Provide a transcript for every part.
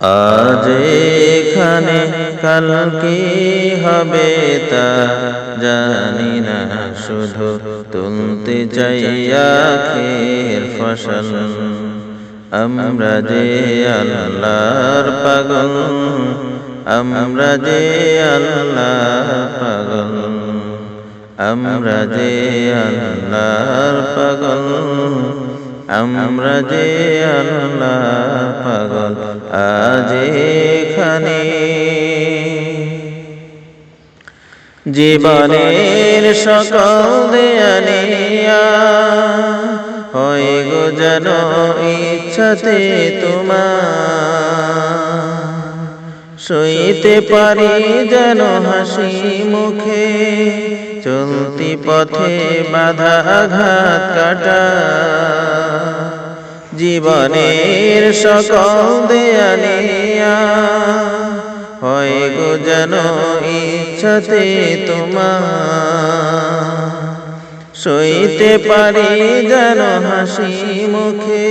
আজ এখানে কাল কি হবে তা জানি না, শুধু তুলতে চাই আখের ফসল। আমরা যে আল্লাহর পাগল, আমরা যে আল্লাহর পাগল, আমরা যে আল্লাহর পাগল। আমরা যে আল্লাহ পাগল, আজ এখানে। জীবনের সকল দেয়ানিয়া, হয় গো যেন ইচ্ছাতে তোমার। সইতে পারি যেন হাসি মুখে। চলতি পথে বাধা আঘাত কাটা। জীবনের সকল দেয়ালিয়া হয় গো যেন ইচ্ছাতে তোমার। সইতে পারি যেন হাসি মুখে।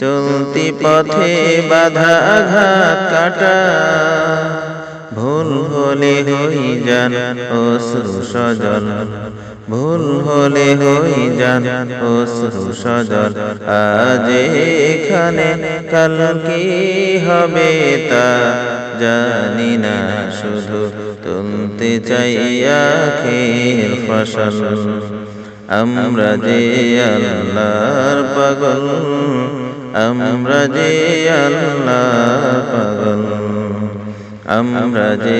চলতি পথে বাধা আঘাত কাটা। ভুল হলে হই যান, অশ্রু সজল। ভুল হলে হই যান, অশ্রু সজল। আজ এখানে কাল কি হবে তা জানি না শুধু তুলতে চাই আখের ফসল। আমরা যে আল্লাহর পাগল, আমরা যে আল্লাহর পাগল। আমরা যে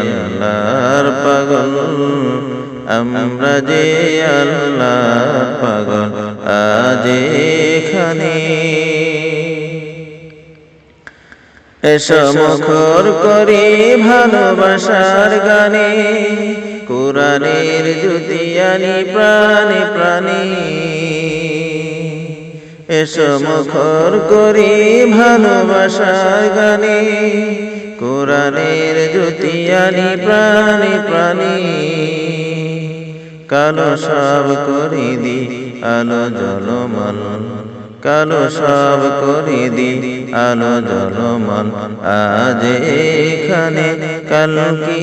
আল্লাহর পাগল, আমরা যে আল্লাহর পাগল, আজ এখানে। এসো মুখর করি ভালোবাসার গানে, কোরআনের জুতিয়ানি প্রাণে প্রাণী। এসো মুখর করি ভালোবাসার গানে কোরআনের জুতিয়ানি প্রাণে প্রাণী কালো সব করি দি, আলো জলমল কালো সব করে দি, আলো জলমন। আজ এখানে কাল কি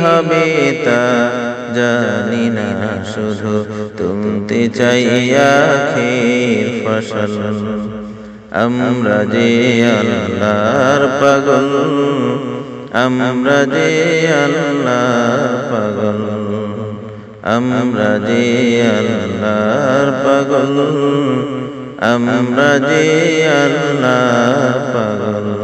হবে তা জানি না, শুধু তুলতে চাইয়া আখের ফসল। আমরা যে আল্লাহর পাগল আমরা যে আল্লাহর পাগল আমরা যে আল্লাহর পাগল আমরা যে আল্লাহ পাগল।